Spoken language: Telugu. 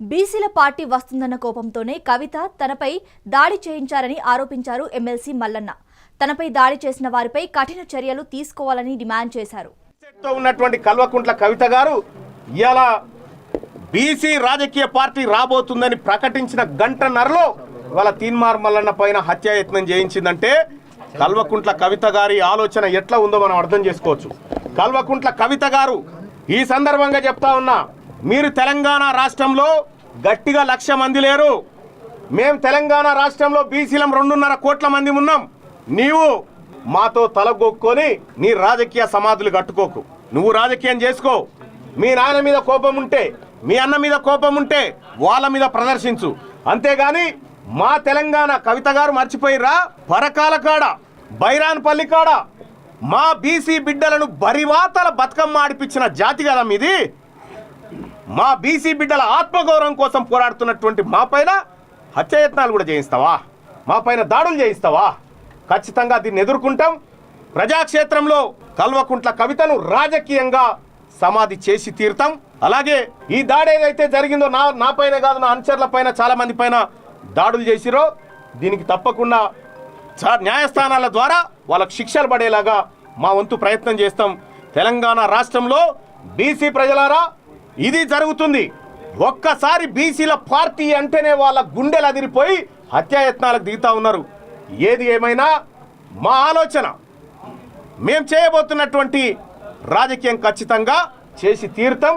బీసీల పార్టీ వస్తుందన్న కోపంతోనే కవిత తనపై దాడి చేయించారని ఆరోపించారు ఎమ్మెల్సీ మల్లన్న. తనపై దాడి చేసిన వారిపై కఠిన చర్యలు తీసుకోవాలని డిమాండ్ చేశారు. ఉన్నటువంటి కల్వకుంట్ల కవిత గారు ఇలా బీసీ రాజకీయ పార్టీ రాబోతుందని ప్రకటించిన గంటన్నరలో వాళ్ళ తీన్మార్ మల్లన్న పైన హత్యాయత్నం చేయించిందంటే కల్వకుంట్ల కవిత గారి ఆలోచన ఎట్లా ఉందో మనం అర్థం చేసుకోవచ్చు. కల్వకుంట్ల కవిత గారు ఈ సందర్భంగా చెప్తా ఉన్నా మీరు తెలంగాణ రాష్ట్రంలో గట్టిగా లక్ష మంది లేరు. మేము తెలంగాణ రాష్ట్రంలో బీసీలం రెండున్నర కోట్ల మంది ఉన్నాం. నీవు మాతో తలగొక్కొని నీ రాజకీయ సమాధులు కట్టుకోకు. నువ్వు రాజకీయం చేసుకో. మీ నాయన మీద కోపం ఉంటే మీ అన్న మీద కోపం ఉంటే వాళ్ళ మీద ప్రదర్శించు. అంతేగాని మా తెలంగాణ కవిత గారు మర్చిపోయిరా పరకాల కాడ బైరాన్పల్లి కాడ మా బీసీ బిడ్డలను బరివాతల బతుకమ్మ ఆడిపించిన జాతి కదా మీది. మా బీసీ బిడ్డల ఆత్మగౌరవం కోసం పోరాడుతున్నటువంటి మా పైన హత్యాయత్నాలు కూడా చేయిస్తావా? మా పైన దాడులు చేయిస్తావా? ఖచ్చితంగా దీన్ని ఎదుర్కొంటాం. ప్రజాక్షేత్రంలో కల్వకుంట్ల కవితను రాజకీయంగా సమాధి చేసి తీరుతాం. అలాగే ఈ దాడి ఏదైతే జరిగిందో నా నా పైన కాదు నా అనుచరుల పైన చాలా మంది పైన దాడులు చేసిరో దీనికి తప్పకుండా చా- న్యాయస్థానాల ద్వారా వాళ్ళకు శిక్షలు పడేలాగా మా వంతు ప్రయత్నం చేస్తాం. తెలంగాణ రాష్ట్రంలో బీసీ ప్రజలారా ఇది జరుగుతుంది. ఒక్కసారి బీసీల పార్టీ అంటేనే వాళ్ళ గుండెలు అదిరిపోయి హత్యాయత్నాలకు దిగుతా ఉన్నారు. ఏది ఏమైనా మా ఆలోచన. మేం చేయబోతున్నటువంటి రాజకీయం ఖచ్చితంగా చేసి తీరుతాం.